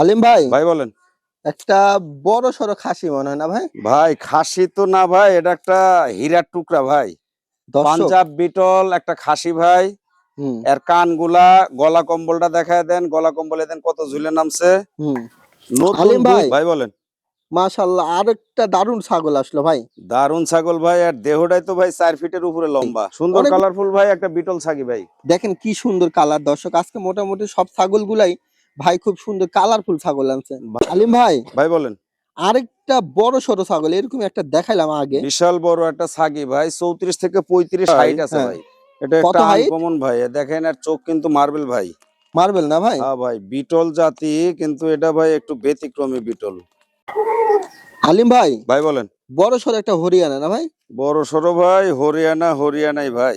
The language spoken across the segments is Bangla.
আলিম ভাই? ভাই বলেন। একটা বড় সড়ো খাসি মনে হয় না ভাই? ভাই খাসি তো না ভাই এটা একটা হীরার টুকরা ভাই। পাঞ্জাব বিটল একটা খাসি ভাই। এর কানগুলা গলা কম্বলটা দেখায় দেন গলা কম্বলে দেন কত ঝুলে নামছে। আলিম ভাই। ভাই বলেন। মাশাল্লাহ আর একটা দারুণ ছাগল আসলো ভাই। দারুণ ছাগল ভাই আর দেহটাই তো ভাই চার ফিটের উপরে লম্বা। সুন্দর কালারফুল ভাই একটা বিটল ছাগি ভাই। দেখেন কি সুন্দর কালার দর্শক আজকে মোটামুটি সব ছাগল গুলাই ভাই খুব সুন্দর কালারফুল ছাগল আনছেন। আলিম ভাই ভাই বলেন। আরেকটা বড় সড়ো ছাগল এরকম একটা দেখাইলাম আগে। বিশাল বড় একটা ছাগি ভাই চৌত্রিশ থেকে পঁয়ত্রিশ হাইট আছে হ্যাঁ। ভাই। এটা কত একটা height? আনকমন ভাই দেখেন আর চোখ কিন্তু মার্বেল ভাই। মার্বেল না ভাই? হ্যাঁ ভাই বিটল জাতি কিন্তু এটা ভাই একটু ব্যতিক্রমী বিটল। আলিম ভাই ভাই বলেন। বড় সড়ো একটা হরিয়ানা না ভাই? বড় সরো ভাই হরিয়ানা হরিয়ানাই ভাই।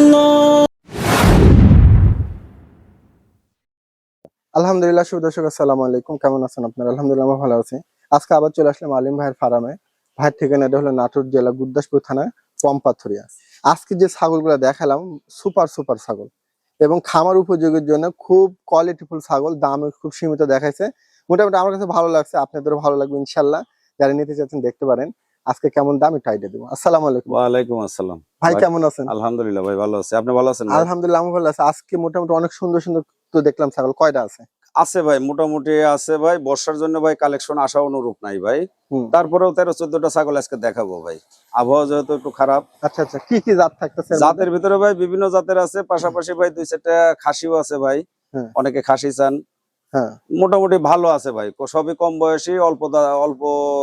আলহামদুলিল্লাহ শুভ দর্শক আসসালামু আলাইকুম। কেমন আছেন আপনারা? আলহামদুলিল্লাহ আমরা ভালো আছি। আজকে আবার চলে আসলাম আলিম ভাইয়ের ফার্মে ভাইয়ের ঠিকানাটা হলো নাটোর জেলা গুদ্দাসপুর থানা পম্পাথরিয়া। আজকে যে ছাগলগুলো দেখালাম সুপার সুপার ছাগল। এবং খামার উপযোগের জন্য খুব কোয়ালিটিফুল ছাগল দামে খুব সীমিত দেখাইছে। মোটামুটি আমার কাছে ভালো লাগছে আপনাদেরও ভালো লাগবে ইনশাল্লাহ যারা নিতে চাচ্ছেন দেখতে পারেন। আজকে কেমন দাম এটা আইডিয়া দেবো। আসসালামু আলাইকুম। ওয়ালাইকুম আসসালাম। ভাই ভাই- কেমন আছেন? আলহামদুলিল্লাহ ভাই ভালো আছে। আপনি ভালো আছেন আলহামদুলিল্লাহ আমি ভালো আছি। আজকে মোটামুটি অনেক সুন্দর সুন্দর তো দেখলাম ছাগল। কয়টা আছে? আছে ভাই মোটামুটি আছে ভাই। বর্ষার জন্য ভাই কালেকশন আসা অনুরূপ নাই ভাই। তারপরেও তেরো চোদ্দটা ছাগল আজকে দেখাবো ভাই। আবহাওয়া যেহেতু একটু খারাপ। আচ্ছা আচ্ছা। কি কি জাত থাকতেছে? জাতের ভিতরে ভাই বিভিন্ন জাতের আছে। পাশাপাশি ভাই দুই চারটা খাসিও আছে ভাই। অনেকে খাসি চান। মোটামুটি ভালো আছে ভাই। সবই কম বয়সী অল্প অল্প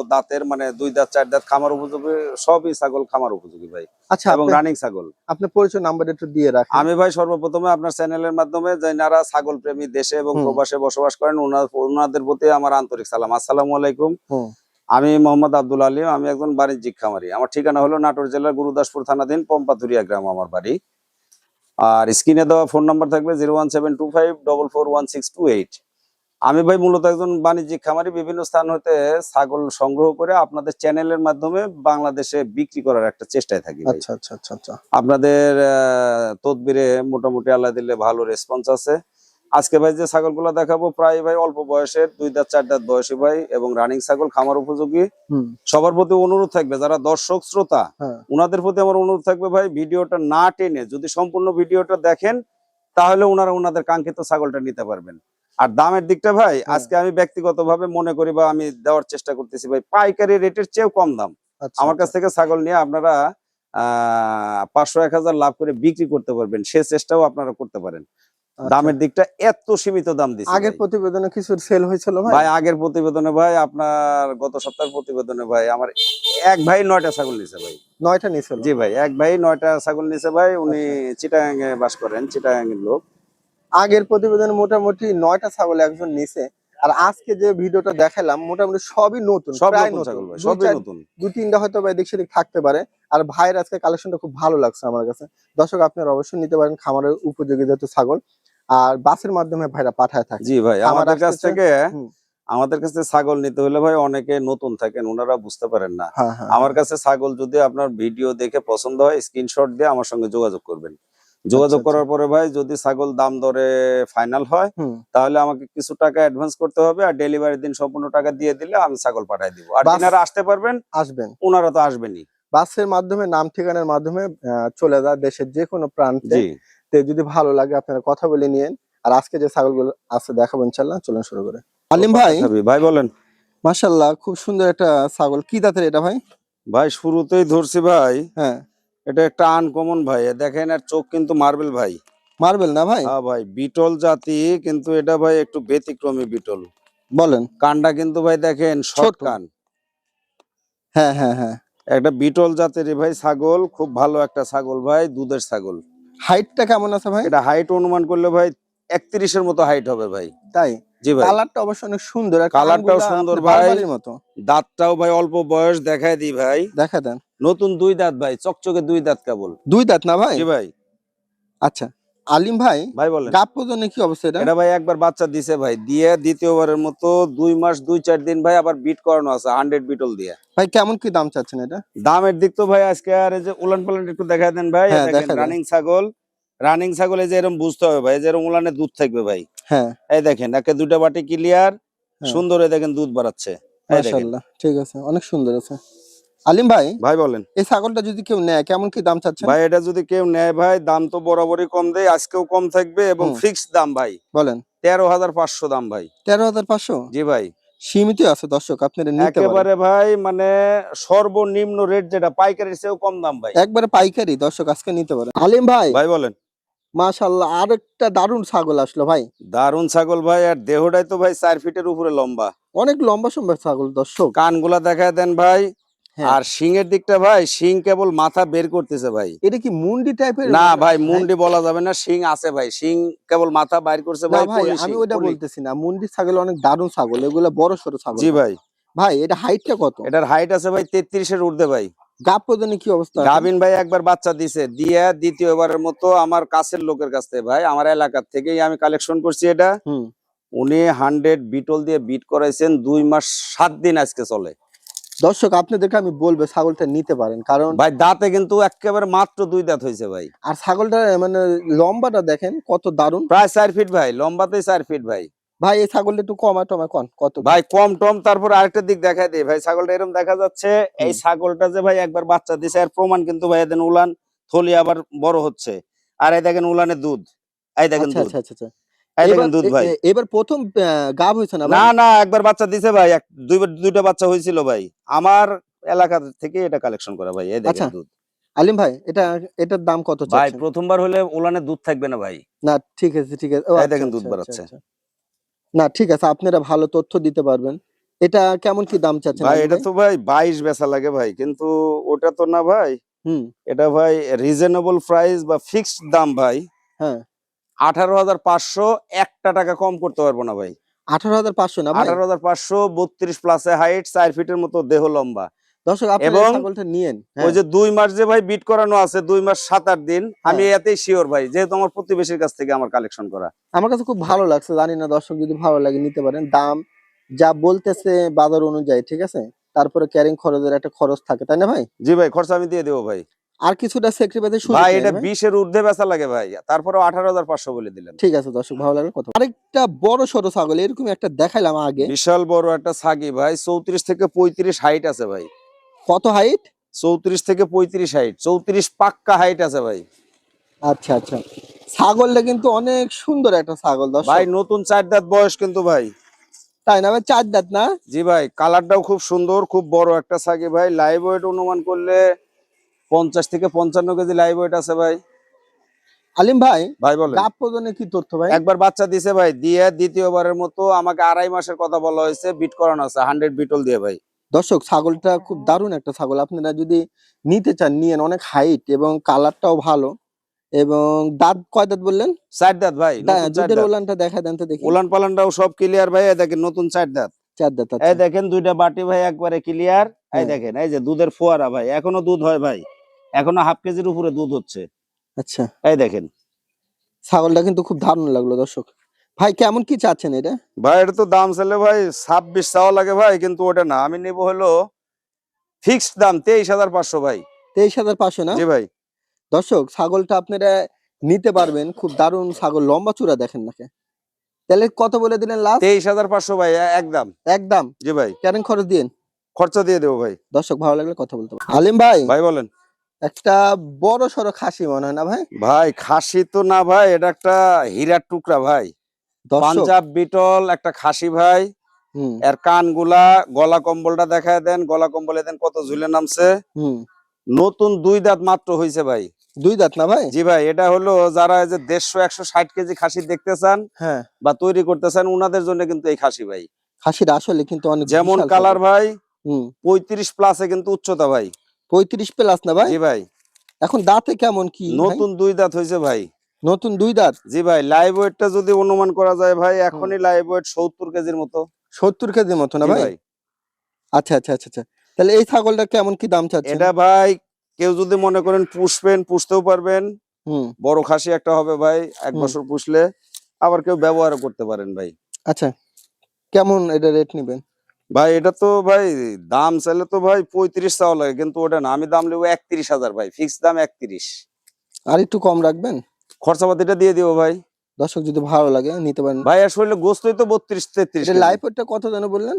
দাঁতের মানে দুই দাঁত চার দাঁত খামার উপযোগী সবই ছাগল খামার উপযোগী ভাই। আচ্ছা এবং রানিং ছাগল। আপনার পরিচয় নাম্বার একটু দিয়ে রাখেন। আমি ভাই সর্বপ্রথমে আপনার চ্যানেলের মাধ্যমে যারা ছাগল প্রেমী দেশে এবং প্রবাসে বসবাস করেন ওনা- ওনাদের প্রতি আমার আন্তরিক সালাম। আসসালামু আলাইকুম। আমি মোহাম্মদ আব্দুল আলী আমি একজন বাণিজ্যিক খামারি। আমার ঠিকানা হলো নাটোর জেলার গুরুদাসপুর থানাধীন পম্পাতুরিয়া গ্রাম আমার বাড়ি। আর স্ক্রিনে দেওয়া ফোন নাম্বার থাকবে zero one seven two five double four one six two eight আমি ভাই মূলত একজন বাণিজ্যিক খামারি বিভিন্ন স্থান হতে ছাগল সংগ্রহ করে আপনাদের চ্যানেলের মাধ্যমে বাংলাদেশে বিক্রি করার একটা চেষ্টায় থাকি আচ্ছা আচ্ছা আচ্ছা আচ্ছা। আপনাদের তদবিরে মোটামুটি আল্লাহ দিলে ভালো রেসপন্স আছে। আজকে ভাই যে ছাগলগুলো দেখাবো প্রায় ভাই অল্প বয়সের দুই দাঁত চার দাঁত বয়সী ভাই এবং রানিং ছাগল খামার উপযোগী। সবার প্রতি অনুরোধ থাকবে যারা দর্শক শ্রোতা হ্যাঁ। ওনাদের প্রতি আমার অনুরোধ থাকবে ভাই ভিডিওটা না টেনে যদি সম্পূর্ণ ভিডিওটা দেখেন তাহলে ওনারা ওনাদের কাঙ্ক্ষিত ছাগলটা নিতে পারবেন। আর দামের দিকটা ভাই হ্যাঁ। আজকে আমি ব্যক্তিগতভাবে মনে করি বা আমি দেওয়ার চেষ্টা করতেছি ভাই পাইকারি রেটের চেয়েও কম দাম। আচ্ছা। আমার কাছ থেকে ছাগল নিয়ে আপনারা আহ পাঁচশো এক হাজার লাভ করে বিক্রি করতে পারবেন সে চেষ্টাও আপনারা করতে পারেন। আচ্ছা। দামের দিকটা এত সীমিত দাম দিচ্ছে আগের প্রতিবেদনে কিছু সেল হয়েছিল ভাই? আগের প্রতিবেদনে ভাই আপনার গত সপ্তাহের প্রতিবেদনে ভাই আমার এক ভাই নয়টা ছাগল নিছে ভাই। নয়টা নিয়েছিল জি ভাই এক ভাই নয়টা ছাগল নিছে ভাই উনি চিটাগাং বাস করেন চিটাগাং লোক। আগের প্রতিবেদনে মোটামুটি নয়টা ছাগল একজন নিছে। আর আজকে যে ভিডিওটা দেখালাম মোটামুটি সবই নতুন প্রায় দু তিনটা হয়তো বা এদিক সেদিক থাকতে পারে। আর ভাইয়ের আজকে কালেকশনটা খুব ভালো লাগছে আমার কাছে। দর্শক আপনারা অবশ্যই নিতে পারেন খামারের উপযোগী যেহেতু ছাগল। আর বাসের মাধ্যমে ভাইরা পাঠায় থাকে। জি ভাই আমার আমাদের কাছ থেকে আমাদের কাছে ছাগল নিতে হলে ভাই অনেকে নতুন থাকেন ওনারা বুঝতে পারেন না। হ্যাঁ হ্যাঁ। আমার কাছে ছাগল যদি আপনার ভিডিও দেখে পছন্দ হয় স্ক্রিনশট দিয়ে আমার সঙ্গে যোগাযোগ করবেন। যোগাযোগ আচ্ছা, করার পরে ভাই যদি ছাগল দাম দরে ফাইনাল হয় তাহলে আমাকে কিছু টাকা অ্যাডভান্স করতে হবে আর ডেলিভারির দিন সম্পূর্ণ টাকা দিয়ে দিলে আমি ছাগল পাঠিয়ে দিব। আর যিনারা আসতে পারবেন আসবেন। ওনারা তো আসবেনই। বাসের মাধ্যমে নাম ঠিকানার মাধ্যমে চলে যায় দেশের যে কোনো প্রান্তে তে যদি ভালো লাগে আপনারা কথা বলে নিয়েন। আর আজকে যে ছাগলগুলো আছে দেখাবো ইনশাল্লাহ চলুন শুরু করে। আলিম ভাই। ভাবি, ভাই বলেন। মাশাল্লাহ খুব সুন্দর একটা ছাগল। কি দাঁতের এটা ভাই? ভাই শুরুতেই ধরছি ভাই। হ্যাঁ। এটা একটা আনকমন ভাই। দেখেন আর চোখ কিন্তু মার্বেল ভাই। মার্বেল না ভাই? হ্যাঁ ভাই বিটল জাতি কিন্তু এটা ভাই একটু ব্যতিক্রমী বিটল। বলেন। কানটা কিন্তু ভাই দেখেন শর্ট কান। হ্যাঁ হ্যাঁ হ্যাঁ। একটা বিটল জাতের ভাই ছাগল খুব ভালো একটা ছাগল ভাই দুধের ছাগল। হাইটটা কেমন আছে ভাই? এটা হাইট অনুমান করলে ভাই একত্রিশের মতো হাইট হবে ভাই। তাই? কালারটা অবশ্য অনেক সুন্দর আর কালারটাও সুন্দর ভাই। মতো। দাঁতটাও ভাই অল্প বয়স দেখায় দিই ভাই। দেখা দেন। নতুন দুই দাঁত ভাই চকচকে দুই দাঁত কেবল। দুই দাঁত না ভাই? ভাই। আচ্ছা আলিম ভাই ভাই বলেন। গাপ পর্যন্ত কি অবস্থা এটা? এটা ভাই একবার বাচ্চা দিছে ভাই দিয়ে দ্বিতীয়বারের মতো দুই মাস দুই চার দিন ভাই আবার বিট করানো আছে হান্ড্রেড বিটল দিয়ে। ভাই কেমন কি দাম চাচ্ছেন এটা? দামের দিক তো ভাই আজকে আর এই যে উলান পালান একটু দেখা দেন ভাই। হ্যাঁ, রানিং ছাগল। রানিং ছাগল যে এরকম বুঝতে হবে ভাই যে এরকম উলানে দুধ থাকবে ভাই। হ্যাঁ। এই দেখেন একে দুটা বাটি ক্লিয়ার। সুন্দর দেখেন দুধ বাড়াচ্ছে। মাশাআল্লাহ ঠিক আছে অনেক সুন্দর আছে। আলিম ভাই ভাই বলেন। এই ছাগলটা যদি কেউ নেয় কেমন কি দাম চাচ্ছেন? ভাই এটা যদি কেউ নেয় ভাই দাম তো বরাবরই কম দেয় আজকেও কম থাকবে এবং। ফিক্স দাম ভাই। বলেন। তেরো হাজার পাঁচশো দাম ভাই। তেরো হাজার পাঁচশো? জি ভাই। সীমিত আছে দর্শক আপনারা নিতে একেবারে ভাই মানে সর্বনিম্ন রেট যেটা পাইকারির চেয়েও কম দাম ভাই। একবারে পাইকারি দর্শক আজকে নিতে পারেন। আলিম ভাই ভাই বলেন। মাশাআল্লাহ আর একটা দারুণ ছাগল আসলো ভাই। দারুণ ছাগল ভাই আর দেহটাই তো ভাই চার ফিটের উপরে লম্বা। অনেক লম্বা সম্ভব ছাগল দর্শক। কানগুলা দেখায় দেন ভাই। হ্যাঁ। আর শিংয়ের দিকটা ভাই শিং কেবল মাথা বের করতেছে ভাই। এটা কি মুন্ডি টাইপের না ভাই মুন্ডি বলা যাবে না শিং আছে ভাই। শিং কেবল মাথা বাইর করছে ভাই আমি শিং, পলি। বলতেছি না মুন্ডি ছাগল অনেক দারুণ ছাগল এগুলো বড় সড়ো ছাগল। জি ভাই। ভাই এটা হাইটটা কত? এটার হাইট আছে ভাই তেত্রিশের ঊর্ধ্বে ভাই। গাপ পর্যন্ত কি অবস্থা? গাবিন ভাই একবার বাচ্চা দিছে দিয়ে দ্বিতীয়বারের মতো আমার কাছের লোকের কাছ ভাই আমার এলাকার থেকেই আমি কালেকশন করছি এটা। উনি হান্ড্রেড বিটল দিয়ে বিট করাইছেন দুই মাস সাত দিন আজকে চলে। দর্শক আপনাদেরকে আমি বলব ছাগলটা নিতে পারেন কারণ ভাই দাঁতে কিন্তু একেবারে মাত্র দুই দাঁত হয়েছে ভাই। আর ছাগলটা মানে লম্বাটা দেখেন কত দারুণ। প্রায় চার ফিট ভাই লম্বাতেই চার ফিট ভাই। ভাই এই ছাগলটা একটু কমা টমা কন কত? ভাই কম টম তারপর আরেকটা দিক দেখাই দিই। ভাই ছাগলটা এরকম দেখা যাচ্ছে এই ছাগলটা যে ভাই একবার বাচ্চা দিছে এর প্রমাণ কিন্তু ভাই এদিন উলান থলি আবার বড় হচ্ছে। আর এই দেখেন উলানের দুধ। এই দেখেন আচ্ছা দুধ। আচ্ছা আচ্ছা আচ্ছা। এই দেখেন এবার- দুধ ভাই। এবার প্রথম গাব হয়েছে না না না একবার বাচ্চা দিছে ভাই দুইবার দুইটা বাচ্চা হয়েছিল ভাই। আমার এলাকা থেকে এটা কালেকশন করা ভাই এই দেখেন আচ্ছা, দুধ। আলিম ভাই এটা এটার দাম কত ভাই প্রথমবার হলে উলানে দুধ থাকবে না ভাই। না ঠিক আছে ঠিক আছে। দেখেন দুধ বাড়াচ্ছে। না ঠিক আছে আপনারা ভালো তথ্য দিতে পারবেন। এটা কেমন কি দাম চাচ্ছেন ভাই এটা তো ভাই বাইশ বেচা লাগে ভাই কিন্তু ওটা তো না ভাই। হুম। এটা ভাই রিজনেবল প্রাইস বা ফিক্সড দাম ভাই। হ্যাঁ। আঠারো হাজার পাঁচশো একটা টাকা কম করতে পারব না ভাই। আঠারো হাজার পাঁচশো না ভাই? আঠারো হাজার পাঁচশো বত্রিশ প্লাসে হাইট চার ফিটের মতো দেহ লম্বা। দর্শক ছাগলটা নিয়েন ওই যে দুই মাস যে ভাই বিট করানো আছে দুই মাস সাত আট দিন আমি হ্যাঁ। এতেই শিওর ভাই যেহেতু আমার প্রতিবেশীর কাছ থেকে আমার কালেকশন করা। আমার কাছে খুব ভালো লাগছে জানি না দর্শক যদি ভালো লাগে নিতে পারেন। দাম যা বলতেছে বাজার অনুযায়ী ঠিক আছে? তারপরে ক্যারিং খরচের একটা খরচ থাকে তাই না ভাই? জি ভাই খরচা আমি দিয়ে দেবো ভাই। আর কিছুটা সেক্রিফাইসের সুযোগ ভাই এটা ভাই? বিশের ঊর্ধ্বে বেচা লাগে ভাই তারপরে আঠারো হাজার পাঁচশো বলে দিলেন। ঠিক আছে দর্শক ভালো লাগলে কথা আরেকটা বড় সরো ছাগল এরকম একটা দেখাইলাম আগে। বিশাল বড় একটা ছাগি ভাই চৌত্রিশ থেকে পঁয়ত্রিশ হাইট আছে ভাই। কত হাইট চৌত্রিশ থেকে পঁয়ত্রিশ হাইট চৌত্রিশ পাক্কা হাইট আছে ভাই। আচ্ছা আচ্ছা। ছাগলটা কিন্তু অনেক সুন্দর একটা ছাগল ভাই নতুন চার দাঁত বয়স কিন্তু ভাই। তাই না ভাই? চার দাঁত না? জি ভাই কালারটাও খুব সুন্দর খুব বড় একটা ছাগি ভাই। লাইভ ওয়েট অনুমান করলে পঞ্চাশ থেকে পঞ্চান্ন কেজি লাইভ ওয়েট আছে ভাই। আলিম ভাই ভাই বলেন। পর্যন্ত কি তথ্য ভাই? একবার বাচ্চা দিছে ভাই দিয়ে দ্বিতীয়বারের মতো আমাকে আড়াই মাসের কথা বলা হয়েছে বিট করানো আছে হান্ড্রেড বিটল দিয়ে ভাই। দর্শক ছাগলটা খুব দারুণ একটা ছাগল। আপনারা যদি নিতে চান নিয়েন অনেক হাইট এবং কালারটাও ভালো এবং দাঁত কয় দাঁত বললেন? চার দাঁত ভাই দা- নতুন চার দুধের ওলানটা দেখা দেন তো দেখি। উলান পালানটাও সব ক্লিয়ার ভাই এই দেখেন নতুন চার দাঁত। চার দাঁত এই আচ্ছা। দেখেন দুইটা বাটি ভাই একবারে ক্লিয়ার এই হ্যাঁ। দেখেন এই যে দুধের ফোয়ারা ভাই এখনও দুধ হয় ভাই। এখনও হাফ কেজির উপরে দুধ হচ্ছে। আচ্ছা। এই দেখেন। ছাগলটা কিন্তু খুব দারুণ লাগল দর্শক। ভাই কেমন কি চাচ্ছেন এটা? ভাই এটা তো দাম চাইলে ভাই ছাব্বিশ চাওয়া লাগে ভাই কিন্তু ওটা না। আমি নিব হলো ফিক্সড দাম তেইশ হাজার পাঁচশো ভাই। তেইশ হাজার পাঁচশো না? জি ভাই। দর্শক ছাগলটা আপনারা নিতে পারবেন খুব দারুণ ছাগল লম্বা চূড়া দেখেন নাকি? তাহলে কত বলে দিলেন লাস্ট তেইশ হাজার পাঁচশো ভাই একদম একদম জি ভাই। কেন খরচ দিন খরচা দিয়ে দেবো ভাই। দর্শক ভালো লাগলে কথা বলতে আলিম ভাই ভাই বলেন। একটা বড় সড়ো খাসি মনে হয় না ভাই? ভাই খাসি তো না ভাই এটা একটা হীরার টুকরা ভাই। পাঞ্জাব বিটল একটা খাসি ভাই। এর কানগুলা গলা কম্বলটা দেখায় দেন গলা কম্বলে দেন কত ঝুলে নামছে। নতুন দুই দাঁত মাত্র হয়েছে ভাই। দুই দাঁত না ভাই? জি ভাই এটা হলো যারা এই যে দেড়শো একশো ষাট কেজি খাসি দেখতে চান হ্যাঁ। বা তৈরি করতে চান উনাদের জন্য কিন্তু এই খাসি ভাই। খাসির আসলে কিন্তু অনেক যেমন কালার ভাই হুম। পঁয়ত্রিশ প্লাসে কিন্তু উচ্চতা ভাই। পঁয়ত্রিশ প্লাস না ভাই? জি ভাই। এখন দাঁতে কেমন কি নতুন দুই দাঁত হয়েছে ভাই। নতুন দুই দাঁত? জি ভাই লাইভ ওয়েটটা যদি অনুমান করা যায় ভাই এখনই লাইভ ওয়েট সত্তর কেজির মতো। সত্তর কেজির মতো না ভাই? আচ্ছা আচ্ছা আচ্ছা আচ্ছা। তাহলে এই ছাগলটা কেমন কি দাম চাচ্ছেন? এটা ভাই কেউ যদি মনে করেন পুষবেন পুষতেও পারবেন। হুম। বড় খাসি একটা হবে ভাই এক বছর পুষলে। আবার কেউ ব্যবহারও করতে পারেন ভাই। আচ্ছা কেমন এটা রেট নেবেন? ভাই এটা তো ভাই দাম চাইলে তো ভাই পঁয়ত্রিশ চাওয়া লাগে কিন্তু ওটা না। আমি দাম নেব একত্রিশ হাজার ভাই ফিক্স দাম একত্রিশ। আর একটু কম রাখবেন? খরচাপাতিটা দিয়ে দিও ভাই। দর্শক যদি ভালো লাগে নিতে পারেন। ভাই আর শরীরে গোস্তই তো বত্রিশ তেত্রিশ লাইফ ওয়েটটা কত যেন বললেন?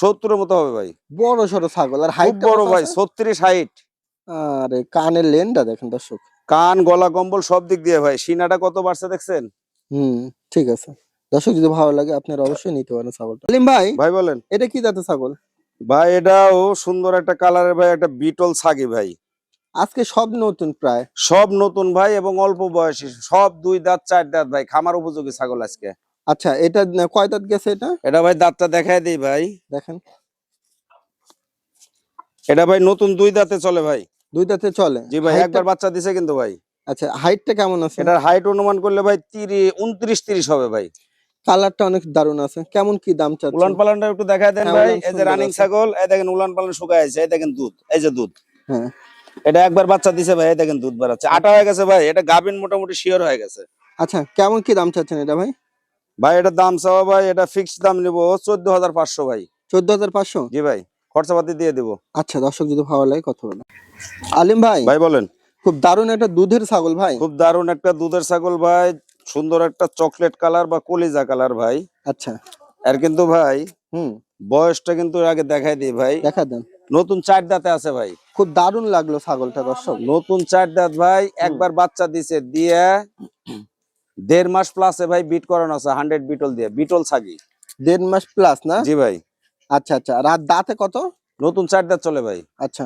সত্তরের মতো হবে ভাই। বড় সড়ো ছাগল। আর হাইট বড় ভাই ছত্রিশ হাইট আরে কানের লেনটা দেখেন দর্শক। কান গলা কম্বল সব দিক দিয়ে ভাই। সিনাটা কত বাড়ছে দেখছেন? হুম ঠিক আছে। দর্শক যদি ভালো লাগে আপনারা অবশ্যই নিতে পারেন ছাগলটা। আলিম ভাই ভাই বলেন। এটা কি জাতের ছাগল? ভাই এটাও সুন্দর একটা কালারের ভাই একটা বিটল ছাগি ভাই। আজকে সব নতুন প্রায়। সব নতুন ভাই এবং অল্প বয়সী। সব দুই দাঁত চার দাঁত ভাই। খামার উপযোগী ছাগল আজকে। আচ্ছা এটা কয় দাঁত গেছে এটা? এটা ভাই দাঁতটা দেখাই দিই ভাই। দেখেন। এটা ভাই নতুন দুই দাঁতে চলে ভাই। দুই দাঁতে চলে? জি ভাই একবার বাচ্চা দিছে কিন্তু ভাই। আচ্ছা হাইটটা কেমন আছে? এটার হাইট অনুমান করলে ভাই তিরিশ উনত্রিশ তিরিশ হবে ভাই। কালারটা অনেক দারুণ আছে। কেমন কি দাম উলান চাচ্ছেন পালানটা একটু দেখাই দেন ভাই। এই যে রানিং ছাগল এই দেখেন উলান পালান শুকায় আছে। এই দেখেন দুধ এই যে দুধ। হ্যাঁ। এটা একবার বাচ্চা দিছে ভাই দেখেন দুধ বাড়াচ্ছে আটা হয়ে গেছে ভাই এটা গাবিন মোটামুটি শিওর হয়ে গেছে। আচ্ছা কেমন কি দাম চাচ্ছেন এটা ভাই? ভাই এটা দাম চাওয়া ভাই এটা ফিক্সড দাম নিব চোদ্দ হাজার পাঁচশো ভাই। চোদ্দ হাজার পাঁচশো? জি ভাই খরচাপাতি দিয়ে দিব। আচ্ছা দর্শক যদি ভালো লাগে কথা বলেন। আলিম ভাই ভাই বলেন। খুব দারুণ একটা দুধের ছাগল ভাই। খুব দারুণ একটা দুধের ছাগল ভাই সুন্দর একটা চকলেট কালার বা কলিজা কালার ভাই। আচ্ছা। আর কিন্তু ভাই হুম। বয়সটা কিন্তু আগে দেখাই দিই ভাই। দেখা দেন। নতুন চার দাঁতে আছে ভাই। খুব দারুণ লাগল ছাগলটা দর্শক। নতুন চার দাঁত ভাই একবার বাচ্চা দিছে দিয়ে দেড় মাস প্লাসে ভাই বিট করানো আছে হান্ড্রেড বিটল দিয়ে বিটল ছাগি। দেড় মাস প্লাস না? জি ভাই। আচ্ছা আচ্ছা। রাত দাঁতে কত? নতুন চার দাঁত চলে ভাই। আচ্ছা।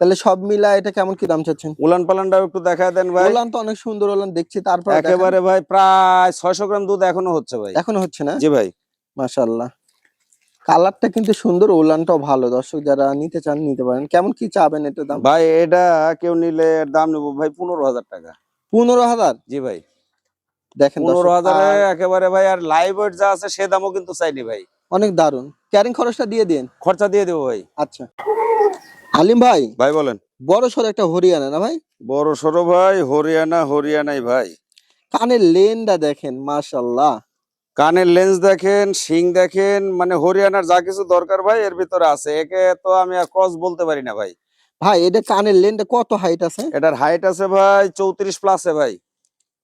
তাহলে সব মিলা এটা কেমন কি দাম চাচ্ছেন? উলান পালানটাও একটু দেখা দেন ভাই। ওলান তো অনেক সুন্দর ওলান দেখছি তারপর একেবারে ভাই প্রায় ছয়শো গ্রাম দুধ এখনও হচ্ছে ভাই। এখনও হচ্ছে না? জি ভাই। মাশাআল্লাহ। কালারটা কিন্তু সুন্দর ওলানটাও ভালো। দর্শক যারা নিতে চান নিতে পারেন। কেমন কি চাবেন এটা দাম? ভাই এটা কেউ নিলে দাম নেব ভাই পনেরো হাজার টাকা। পনেরো হাজার? জি ভাই। দেখেন পনেরো হাজারে একেবারে ভাই আর লাইভ ওয়েট যা আছে সে দামও কিন্তু চাইনি ভাই। অনেক দারুণ ক্যারিং খরচটা দিয়ে দিন। খরচা দিয়ে দেবো ভাই। আচ্ছা। আলিম ভাই ভাই বলেন। বড় সড়ো একটা হরিয়ানা না ভাই? বড় সড়ো ভাই হরিয়ানা হরিয়ানাই ভাই। কানের লেনটা দেখেন মাশাল্লাহ। কানের লেন্স দেখেন শিং দেখেন মানে হরিয়ানার যা কিছু দরকার ভাই এর ভিতরে আছে। একে তো আমি আর ক্রস বলতে পারি না ভাই। ভাই এটা কানের লেনটা কত হাইট আছে? এটার হাইট আছে ভাই চৌত্রিশ প্লাসে ভাই।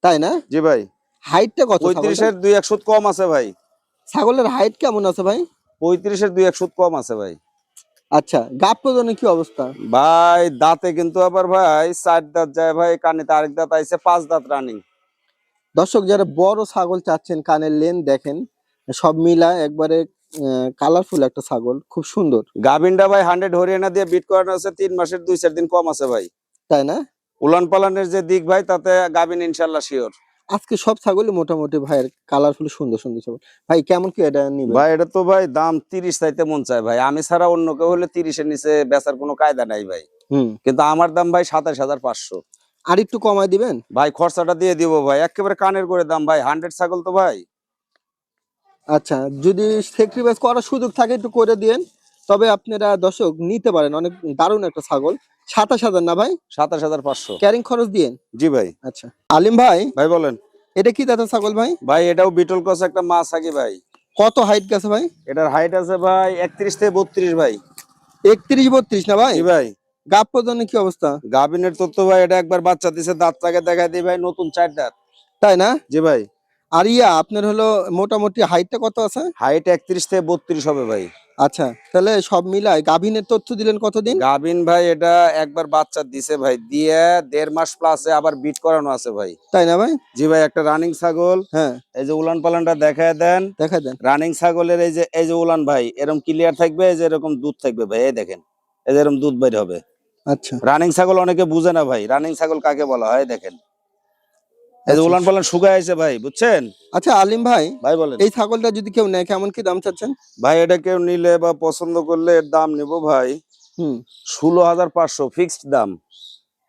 তাই না? জি ভাই। হাইটটা কত? পঁয়ত্রিশের দুই একশো কম আছে ভাই। ছাগলের হাইট কেমন আছে ভাই? পঁয়ত্রিশের দুই একশো কম আছে ভাই। আচ্ছা গাপ প্রদানের কি অবস্থা? ভাই দাঁতে কিন্তু আবার ভাই চার দাঁত যায় ভাই কানিতে আরেক দাঁত আইছে পাঁচ দাঁত রানিং দর্শক যারা বড় ছাগল চাচ্ছেন কানের লেন দেখেন সব মিলা একবারে কালারফুল একটা ছাগল খুব সুন্দর। গাভিনটা ভাই হান্ড্রেড হরিয়ানা দিয়ে বিট করানো আছে তিন মাসের দুই চার দিন কম আছে ভাই। তাই না? উলান পালানের যে দিক ভাই তাতে গাভিন ইনশাল্লাহ শিওর আজকে সব ছাগলই মোটামুটি ভাইয়ের কালারফুল সুন্দর সুন্দর ছাগল। ভাই কেমন কি এটা নিবে ভাই এটা তো ভাই দাম তিরিশ চাইতে মন চায় ভাই। আমি ছাড়া অন্য কেউ হলে তিরিশের নিচে বেচার কোনো কায়দা নাই ভাই। হুম। কিন্তু আমার দাম ভাই সাতাশ হাজার পাঁচশো। আর একটু কমাই দিবেন? ভাই খরচাটা দিয়ে দিব ভাই। একেবারে কানের করে দাম ভাই হান্ড্রেড ছাগল তো ভাই। আচ্ছা যদি সেক্রিফাইস করার সুযোগ থাকে একটু করে দিয়েন। তবে আপনারা দর্শক নিতে পারেন অনেক দারুণ একটা ছাগল। সাতাশ হাজার না ভাই? সাতাশ হাজার পাঁচশো। ক্যারিং খরচ দিয়েন। জি ভাই। আচ্ছা। আলিম ভাই ভাই বলেন। এটা কি দাদা ছাগল ভাই? ভাই এটাও বিটল কস একটা মাছ থাকি ভাই। কত হাইট গেছে ভাই? এটার হাইট আছে ভাই একত্রিশ থেকে বত্রিশ ভাই। একত্রিশ বত্রিশ না ভাই? ভাই। গাপ প্রদানের কি অবস্থা? গাভিনের তথ্য ভাই এটা একবার বাচ্চা দিছে দাঁতটাকে দেখাই দিই ভাই নতুন চার দাঁত। তাই না? জি ভাই। আর ইয়া আপনার হলো মোটামুটি হাইটটা কত আছে? হাইট একত্রিশ থেকে বত্রিশ হবে ভাই। আচ্ছা তাহলে সব মিলাই গাভিনের তথ্য দিলেন কতদিন? গাভিন ভাই এটা একবার বাচ্চা দিছে ভাই দিয়ে দেড় মাস প্লাসে আবার বিট করানো আছে ভাই। তাই না ভাই? জি ভাই একটা রানিং ছাগল। হ্যাঁ। এই যে উলান পালানটা দেখায় দেন। দেখা দেন। রানিং ছাগলের এই যে এই যে উলান ভাই এরকম ক্লিয়ার থাকবে এই যে এরকম দুধ থাকবে ভাই এই দেখেন। এই যে এরকম দুধ বের হবে। আচ্ছা। রানিং ছাগল অনেকে বুঝে না ভাই। রানিং ছাগল কাকে বলা হয় দেখেন। এই যে আচ্ছা। উলান পালান শুকায় আছে ভাই বুঝছেন? আচ্ছা আলিম ভাই ভাই বলেন। এই ছাগলটা যদি কেউ নেয় কেমন কি দাম চাচ্ছেন? ভাই এটা কেউ নিলে বা পছন্দ করলে এর দাম নিব ভাই। হুম। ষোলো হাজার পাঁচশো ফিক্সড দাম।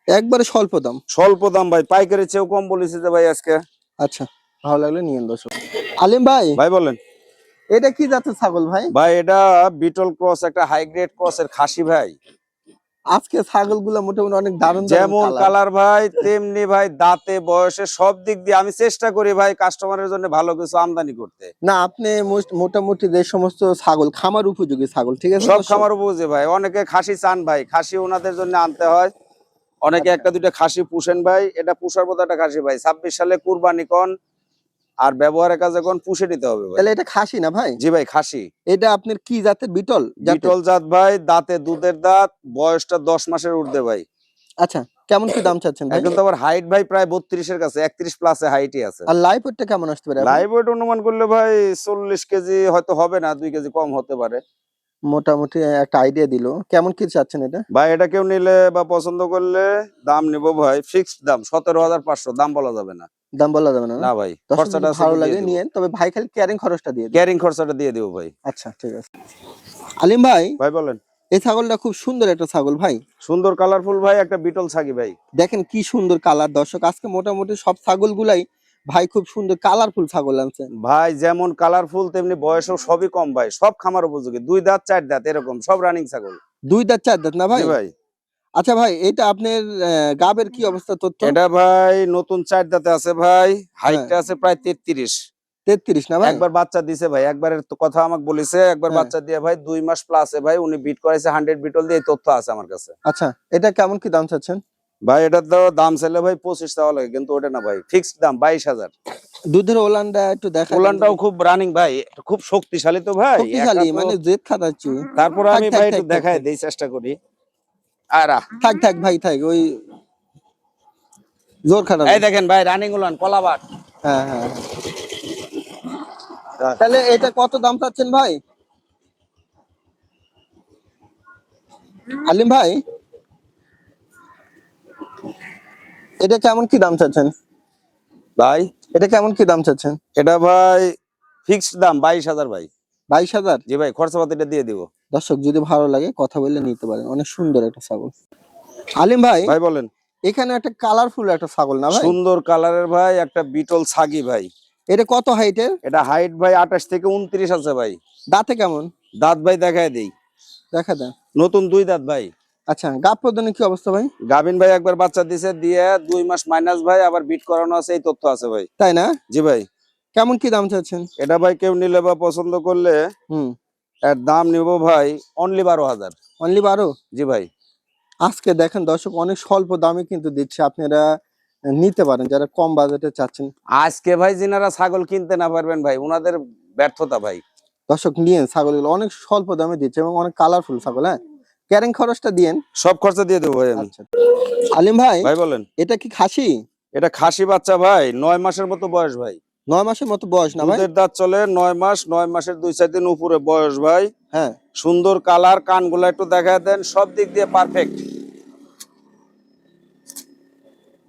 একবারে স্বল্প দাম। স্বল্প দাম ভাই পাইকারি চেয়েও কম বলেছি যে ভাই আজকে। আচ্ছা। ভালো লাগলে নিয়েন দর্শক। আলিম ভাই ভাই বলেন। এটা কি জাতের ছাগল ভাই? ভাই এটা বিটল ক্রস একটা হাই গ্রেড ক্রসের খাসি ভাই। আজকে ছাগলগুলো মোটামুটি অনেক দারুণ যেমন কালার ভাই তেমনি ভাই দাঁতে বয়সে সব দিক দিয়ে আমি চেষ্টা করি ভাই কাস্টমারের জন্য ভালো কিছু আমদানি করতে। না আপনি মোট- মোটামুটি যে সমস্ত ছাগল খামার উপযোগী ছাগল ঠিক আছে? সব? খামার বুঝে ভাই। অনেকে খাসি চান ভাই খাসি ওনাদের জন্য আনতে হয়। অনেকে একটা দুইটা খাসি পুষেন ভাই এটা পুষার মতো একটা খাসি ভাই। ছাব্বিশ সালে কুরবানি কন আর ব্যবহারের কাজে কোন পুষে নিতে হবে তাহলে এটা খাসি না ভাই? জি ভাই খাসি। এটা আপনার কি জাতের? বিটল? বিটল জাত ভাই দাঁতে দুধের দাঁত বয়সটা দশ মাসের ঊর্ধ্বে ভাই। আচ্ছা কেমন কি দাম চাচ্ছেন এখন তো আবার হাইট ভাই প্রায় বত্রিশের কাছে একত্রিশ প্লাসে হাইটই আছে। আর লাইফ ওয়েটটা কেমন আসতে পারে? লাইফ লাইভ ওয়েট অনুমান করলে ভাই চল্লিশ কেজি হয়তো হবে না দুই কেজি কম হতে পারে। মোটামুটি একটা আইডিয়া দিল। কেমন কি চাচ্ছেন এটা? ভাই এটা কেউ নিলে বা পছন্দ করলে দাম নিব ভাই। ফিক্সড দাম সতেরো হাজার পাঁচশো দাম বলা যাবে না। দাম বলা যাবে না না? ভাই খরচাটা ভালো লাগে নিয়েন। তবে ভাই খালি ক্যারিং খরচটা দিয়ে ক্যারিং খরচাটা দিয়ে দিব ভাই। আচ্ছা ঠিক আছে। আলিম ভাই ভাই বলেন। এই ছাগলটা খুব সুন্দর একটা ছাগল ভাই। সুন্দর কালারফুল ভাই একটা বিটল ছাগি ভাই। দেখেন কি সুন্দর কালার দর্শক আজকে মোটামুটি সব ছাগলগুলাই ভাই খুব সুন্দর কালারফুল ছাগল আনছেন। ভাই যেমন কালারফুল তেমনি বয়সও সবই কম ভাই। সব খামার উপযোগী। দুই দাঁত চার দাঁত এরকম। সব রানিং ছাগল। দুই দাঁত চার দাঁত না ভাই? ভাই। আচ্ছা ভাই এটা আপনার গাবের কি অবস্থা তথ্য? এটা ভাই নতুন চার দাঁতে আছে ভাই। হাইটটা হ্যাঁ। আছে প্রায় তেত্রিশ। তেত্রিশ না ভাই? একবার বাচ্চা দিছে ভাই। একবারের তো কথা আমাকে বলেছে একবার হ্যাঁ। বাচ্চা দিয়ে ভাই দুই মাস প্লাসে ভাই উনি বিট করাইছে হান্ড্রেড বিটল দিয়ে তথ্য আছে আমার কাছে। আচ্ছা এটা কেমন কি দাম চাচ্ছেন? ভাই এটার তো দাম চাইলে ভাই পঁচিশ টাকা লাগে কিন্তু ওটা না ভাই ফিক্সড দাম বাইশ হাজার। দুধের ওলানটা একটু দেখা উলানটাও খুব রানিং ভাই খুব শক্তিশালী তো ভাই শক্তিশালী মানে জেদ খাতাচ্ছি তারপরে আমি ভাই একটু দেখাই দেই চেষ্টা করি। আর। থাক থাক ভাই থাক ওই জোর খাটা এই দেখেন ভাই রানিং উলান কলাবাট। হ্যাঁ হ্যাঁ তাহলে এটা কত দাম চাচ্ছেন ভাই? আলিম ভাই? এটা কেমন কি দাম চাচ্ছেন? ভাই? এটা কেমন কি দাম চাচ্ছেন? এটা ভাই ফিক্সড দাম বাইশ হাজার ভাই। বাইশ হাজার? জি ভাই খরচা পাতিটা দিয়ে দিব। দর্শক যদি ভালো লাগে কথা বললে নিতে পারেন। অনেক সুন্দর একটা ছাগল। আলিম ভাই ভাই বলেন। এখানে একটা কালারফুল একটা ছাগল না ভাই? সুন্দর কালারের ভাই একটা বিটল ছাগি ভাই। এটা কত হাইটের এটা হাইট ভাই আঠাশ থেকে উনত্রিশ আছে ভাই। দাঁতে কেমন? দাঁত ভাই দেখায় দেই। দেখা দেন। নতুন দুই দাঁত ভাই। আচ্ছা গাপ প্রদানের কি অবস্থা ভাই? গাভিন ভাই একবার বাচ্চা দিছে দিয়ে দুই মাস মাইনাস ভাই আবার বিট করানো আছে এই তথ্য আছে ভাই। তাই না? জি ভাই। কেমন কি দাম চাচ্ছেন? এটা ভাই কেউ নিলে বা পছন্দ করলে হুম। এর দাম নিব ভাই অনলি বারো হাজার। অনলি বারো? জি ভাই। আজকে দেখেন দর্শক অনেক স্বল্প দামে কিন্তু দিচ্ছে। আপনারা নিতে পারেন যারা কম বাজেটে চাচ্ছেন। আজকে ভাই যিনারা ছাগল কিনতে না পারবেন ভাই ওনাদের ব্যর্থতা ভাই। দর্শক নিয়ে ছাগলগুলো অনেক স্বল্প দামে দিচ্ছে এবং অনেক কালারফুল ছাগল হ্যাঁ? ক্যারিং খরচটা দিয়েন। সব খরচা দিয়ে দেবো ভাই আমি। আচ্ছা। আলিম ভাই ভাই বলেন। এটা কি খাসি? এটা খাসি বাচ্চা ভাই নয় মাসের মতো বয়স ভাই। নয় মাসের মতো বয়স না ভাই? দাঁত চলে নয় মাস নয় মাসের দুই চার দিন উপরে বয়স ভাই। হ্যাঁ। সুন্দর কালার কানগুলা একটু দেখা দেন সব দিক দিয়ে পারফেক্ট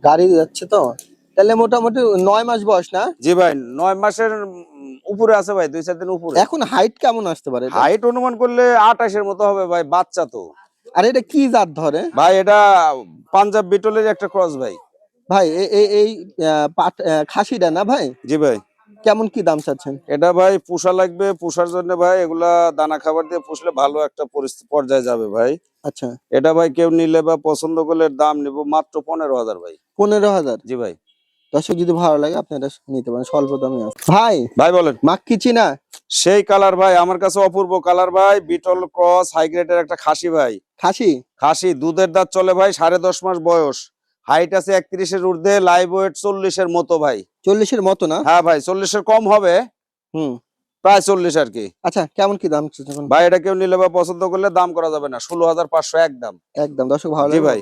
গাড়ি যাচ্ছে তো? তাহলে মোটামুটি নয় মাস বয়স না? জি ভাই নয় মাসের উপরে আছে ভাই দুই চার দিন উপরে। এখন হাইট কেমন আসতে পারে হাইট অনুমান করলে আঠাশের মতো হবে ভাই বাচ্চা তো। আর এটা কি জাত ধরে? ভাই এটা পাঞ্জাব বিটলের একটা ক্রস ভাই। ভাই এই খাসিটা না ভাই? জি ভাই। কেমন কি দাম চাচ্ছেন? এটা ভাই পোষা লাগবে পোষার জন্য ভাই এগুলা দানা খাবার দিয়ে পুষলে ভালো একটা পরিস্থিতি পর্যায়ে যাবে ভাই। আচ্ছা। এটা ভাই কেউ নিলে বা পছন্দ করলে দাম নিব মাত্র পনেরো হাজার ভাই। পনেরো হাজার? জি ভাই। দর্শক যদি ভালো লাগে আপনারা নিতে পারেন। স্বল্প দামে আছে। ভাই ভাই বলেন। মাক্কি চিনা? সেই কালার ভাই আমার কাছে অপূর্ব কালার ভাই বিটল ক্রস হাই গ্রেডের একটা খাসি ভাই। খাসি? খাসি দুধের দাঁত চলে ভাই সাড়ে দশ মাস বয়স। হাইট আছে একত্রিশের ঊর্ধ্বে লাইভ ওয়েট চল্লিশের মতো ভাই। চল্লিশের মতো না? হ্যাঁ ভাই চল্লিশের কম হবে। হুম। প্রায় চল্লিশ আর কি। আচ্ছা কেমন কি দাম ভাই এটা কেউ নিলে বা পছন্দ করলে দাম করা যাবে না। ষোলো হাজার পাঁচশো একদম একদম দর্শক ভালো ভাই।